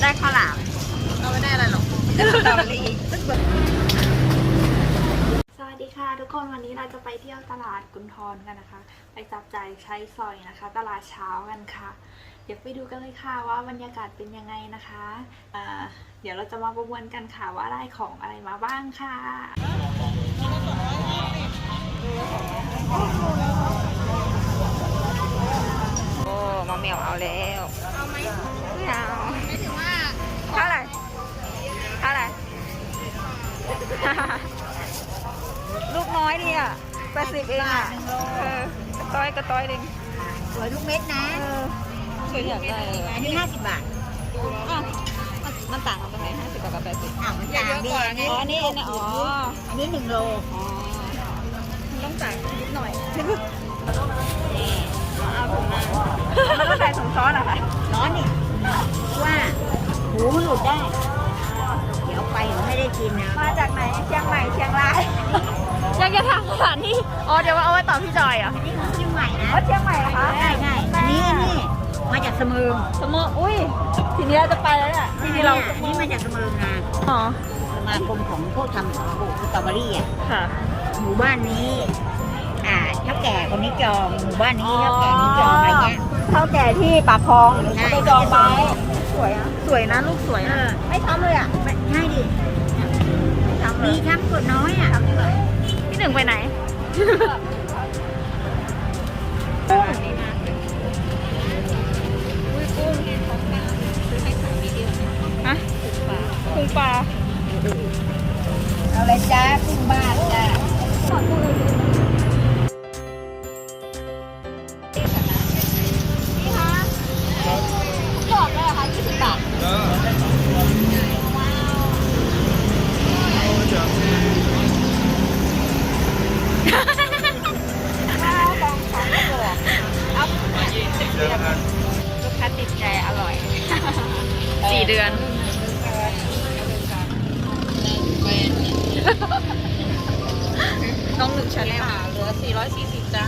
แล้วได้ข้าวหลามเราไม่ได้อะไรหรอกสตรอเบอรี่สวัสดีค่ะทุกคนวันนี้เราจะไปเที่ยวตลาดกุนทรกันนะคะ ไปจับจ่ายใช้สอยนะคะ ตลาดเช้ากันค่ะ เดี๋ยวไปดูกันเลยค่ะว่าบรรยากาศเป็นยังไงนะคะอ่าเดี๋ยวเราจะมาประมวลกันค่ะว่าได้ของอะไรมาบ้างค่ะโอ้มาเหมียวเอาแล้วเอาไหมไม่เอาไม่ถึงว่า ดีอะแปดสิบเองอะเออกระต้อยกระต้อยเองสวยทุกเม็ดนะเออเคยอยากได้อันนี้ห้าสิบบาทอ้าวมันต่างกันตรงไหนห้าสิบกับแปดสิบอ้าวมันต่างดีอันนี้อ๋ออันนี้อันนี้อ๋ออันนี้หนึ่งโลอ๋อต้องจ่ายนิดหน่อยนี่เอาถุงมามันต้องใส่ถุงซอสเหรอคะร้อนนี่ว่าหูมันหลุดได้ เดี๋ยวไปเดี๋ยวไม่ได้กินนะ มาจากไหนเชียงใหม่เชียงราย ยังจะทางสถานที่อ๋อเดี๋ยวเอาไว้ต่อพี่จอยเหรออันนี้ของเชียงใหม่นะอ๋อเชียงใหม่เหรอคะใช่ใช่อันนี้นี่มาจากสมืงสมมติอุ้ยทีนี้เราจะไปแล้วเนี่ยทีนี้เราอันนี่มาจากสมืงนะอ๋อสมาคมของพวกทำปลูกสตรอเบอรี่อะค่ะ หมู่บ้านนี้ อ่าเท่าแก่คนนี้จองหมู่บ้านนี้เท่าแก่นี้จองอะไรเงี้ย เท่าแก่ที่ปากคลองใช่ไปจองไว้สวยอะสวยนะลูกสวยเอนะอไม่ช้ำเลยอะไม่ใช่ดิช้ำเลมียช้ำกดน้อยอะ พี่หนึ่งไปไหนอุ้ยกุ้งฮะกุ้งปลาเอาเลยจ้าขึ้นบ้านจ้า เดือน น้องหนึ่งชาแนลเหลือ 440 จ้า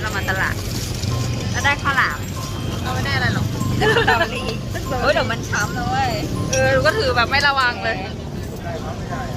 เรามาตลาด แล้วได้ข้าวหลามเราไม่ได้อะไรหรอกสตรอเบอรี่เฮ้ยเดี๋ยวมันช้ำนะเว้ย เออ ก็ถือแบบไม่ระวังเลย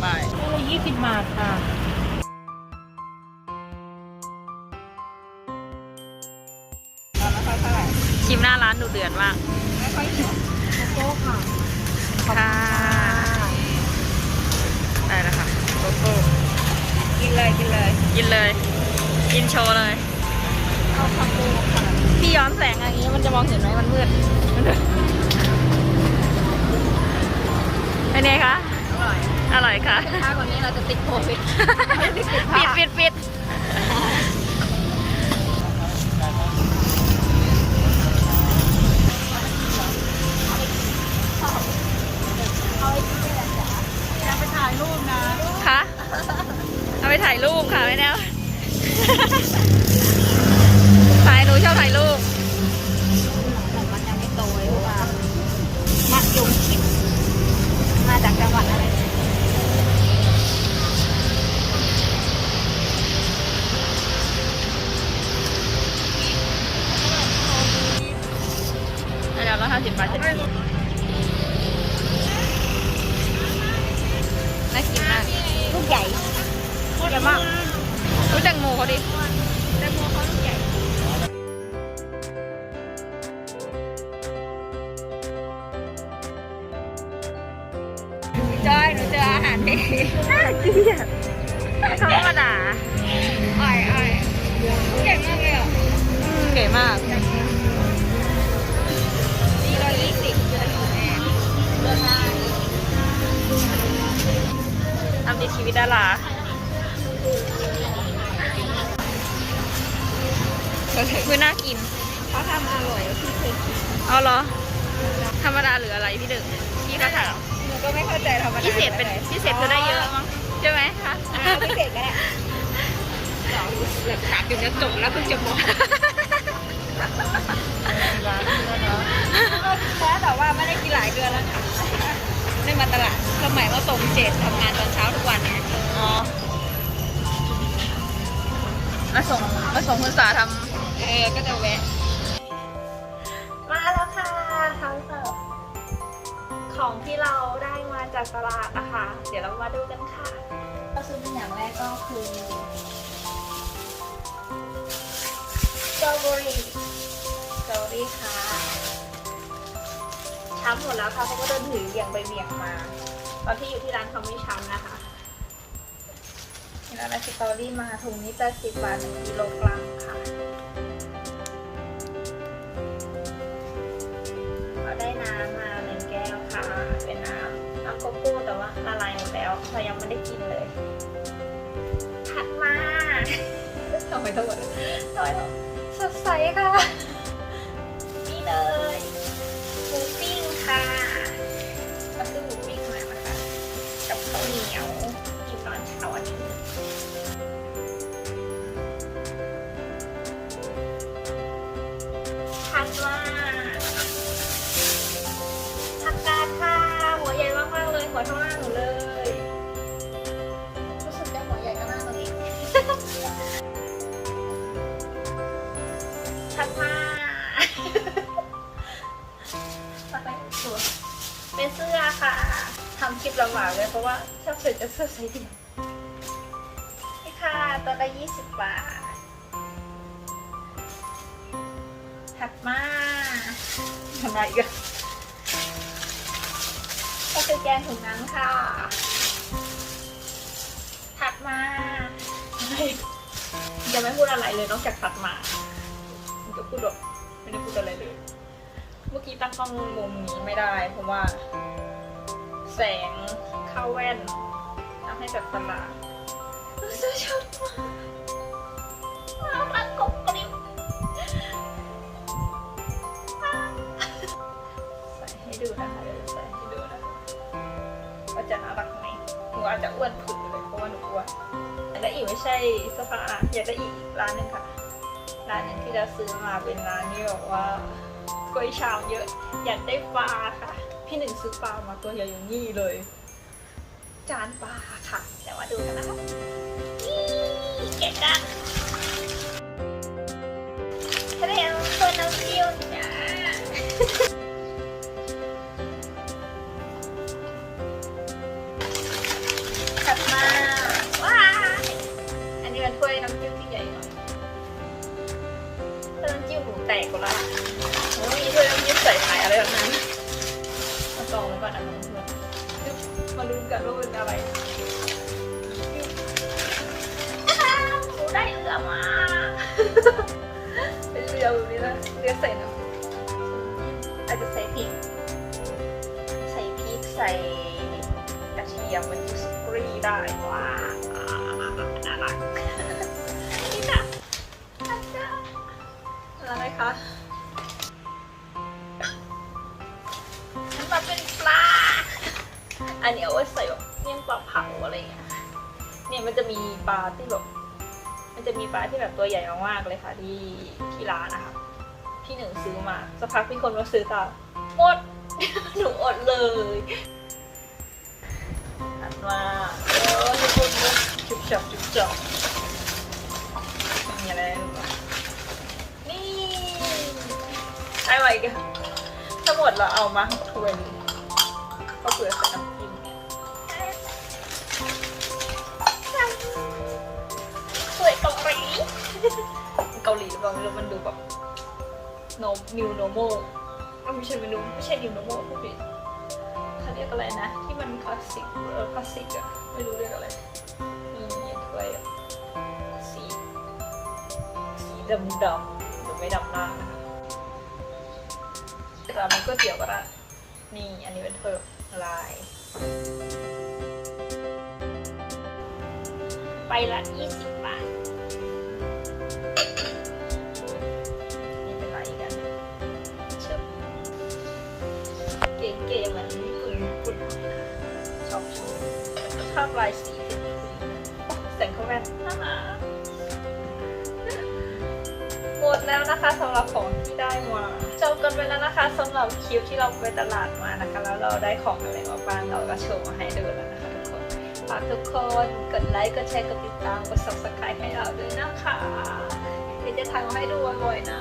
ไปยี่สิบบาทค่ะชิมหน้าร้านดูเดือดมาก โก้ค่ะค่ะได้แล้วค่ะโกโก้กินเลยกินเลยกินเลย กินโชว์เลยเอาคาโก้ค่ะพี่ย้อนแสงอย่างนี้มันจะมองเห็นไหมมันมืดเป็นไงคะอร่อยอร่อยค่ะถ้ากว่านี้เราจะติดโควิดปิดปิดปิด คะเอาไปถ่ายรูปค่ะไม่แน่ถ่ายหนูชอบถ่ายรูปมันยังไม่โตเลยเพราะว่ามัดยงชิดมาจากจังหวัดอะไรเดี๋ยวเราห้าสิบบาทจะกิน มากรู้แตงโมเขาดิแตงโมเขาลูกใหญ่จอยหนูเจออาหารดีน่าเกลียดเขามาด่าอ่อยอ่อยเก่งมากเลยอะเก่งมากดีร้อยยี่สิบเดือนของแม่เดือนห้าทำดีชีวิตดารา คือน่ากินเขาทำอร่อยพี่เคยกินเอาเหรอ ธรรมดาหรืออะไรพี่ดึกพี่ก็ถามหนูก็ไม่เข้าใจธรรมดาพิเศษเป็นพิเศษคือได้เยอะมั้งใช่ไหมคะอ่าพิเศษก็ได้หลักฐานจะจบแล้วเพิ่งจะบอกแล้วแต่ว่าไม่ได้กินหลายเดือนแล้วค่ะไม่มาตลาดสมัยว่าส่งเจ็ดทำงานตอนเช้าทุกวันเนี่ยอ๋อมาส่งมาส่งคุณสาทเออก็จะแวะำมาแล้วค่ะทั้งเสิร์ฟของที่เราได้มาจากตลาดนะคะ เดี๋ยวเรามาดูกันค่ะก็ซื้อเป็นอย่างแรกก็คือสตรอเบอรี่สตรอเบอรี่ค่ะช้ำหมดแล้วค่ะเขาก็เดินถือเบี่ยงไปเบี่ยงมา ตอนที่อยู่ที่ร้านเขาไม่ช้ำนะคะนี่เราได้สตรอเบอรี่มาถุงนี้จะสิบบาทหนึ่งกิโลกรัมค่ะ ได้น้ำมาหนึ่งแก้วค่ะ เป็นน้ำน้ำโกโก้แต่ว่าละลายหมดแล้วเรายังไม่ได้กินเลย ถัดมาทำไมต้งหมดทำไมต้อสดใสค่ะ นี่เลยหมูปิ้งค่ะก็ซื้อหมูปิ้งมานะคะ กับข้าวเหนียวกินตอนเช้าวันนี้ถัดมาำคลิปลำบากเลยเพราะว่าชอบใส่แต่เสื้อไซส์เดียวนี่ค่ะตัวละยี่สิบบาท ถัดมาทำอะไรอีกันก็คือแกงถุงนั้นค่ะ ถัดมาอะไรยังไม่พูดอะไรเลยนอกจากถัดมามันจะพูดแบบไม่ได้พูดอะไรเลย เมื่อกี้ตั้งกล้องมุมนี้ไม่ได้เพราะว่า แสงเข้าแว่นทำให้แบบประหลาดเสื้อชุดมาน่ารักกบกริบใส่ให้ดูนะคะเดี๋ยวจะใส่ให้ดูนะว่าจะน่ารักไหมหนูอาจจะอ้วนผุดเลยเพราะว่าหนูอ้วนอยากได้อีกไม่ใช่เสื้อผ้าอยากได้อีกร้านหนึ่งค่ะ ร้านหนึ่งที่เราซื้อมาเป็นร้านที่แบบว่ากล้วยชามเยอะ อยากได้ปลาค่ะ พี่หนึ่งซื้อปลามาตัวใหญ่อย่างนี้เลย จานปลาค่ะเดี๋ยวมาดูกันนะคะนี่แกะกันทะเลตัวน้ำเที่ยวจ้าถัดมา ว้า อันนี้เป็นถ้วยน้ำจิ้มที่ใหญ่หน่อยถ้าน้ำจิ้มหมูแตกก็ละโอ้ยมีถ้วยน้ำจิ้มใส่ไข่อะไรแบบนั้น มาตองไว้ก่อนนะเพื่อนๆมาลุ้นกันว่าเป็นอะไรอ้าวหนูได้เรือมา เป็นเรือแบบนี้นะเรือใส่น้ำอาจจะใส่พริก ใส่พริกใส่กระเทียมมันจะสปรีได้ว้าวน่ารักนี่ค่ะอาจารย์อะไรคะ อันนี้เอาไว้ใส่แบบเมี่ยปลาเผาอะไรอย่างเงี้ย เนี่ยมันจะมีปลาที่แบบ มันจะมีปลาที่แบบตัวใหญ่มากๆเลยค่ะที่ที่ร้านนะคะพี่หนึ่งซื้อมาสักพักมีคนมาซื้อตามหมด หนูอดเลยถัดมาโอ้ทุกคนจุบจับจุบจับมีอะไรหรือเปล่านี่ได้ไหมกันทั้งหมดเราเอามาถ้วยนี้ก็เผื่อใส่น้ำ เกาหลีหรือเปล่าไม่รู้มันดูแบบโนนิวโนโมไม่ใช่เมนูไม่ใช่นิวโนโมผู้ผิดเขาเรียกอะไรนะ ที่มันคลาสสิกเออคลาสสิกอะไม่รู้เรียกอะไรนี่ถ้วยสีสีดำดำๆหรือไม่ดำมากนะคะแต่มันก๋วยเตี๋ยวก็ได้นี่อันนี้เป็นถ้วยลาย ไปละ20บ ชอบลายสีแสงเข้าแว่นหมดแล้วนะคะสำหรับของที่ได้มาจบกันไปแล้วนะคะสำหรับคลิปที่เราไปตลาดมานะคะ แล้วเราได้ของอะไรมาบ้างเราก็โชว์มาให้ดูแล้วนะคะทุกคนฝากทุกคนกดไลค์กดแชร์กดติดตามกด subscribe ให้เราด้วยนะคะเดี๋ยวจะทำให้ดูบ่อยๆนะ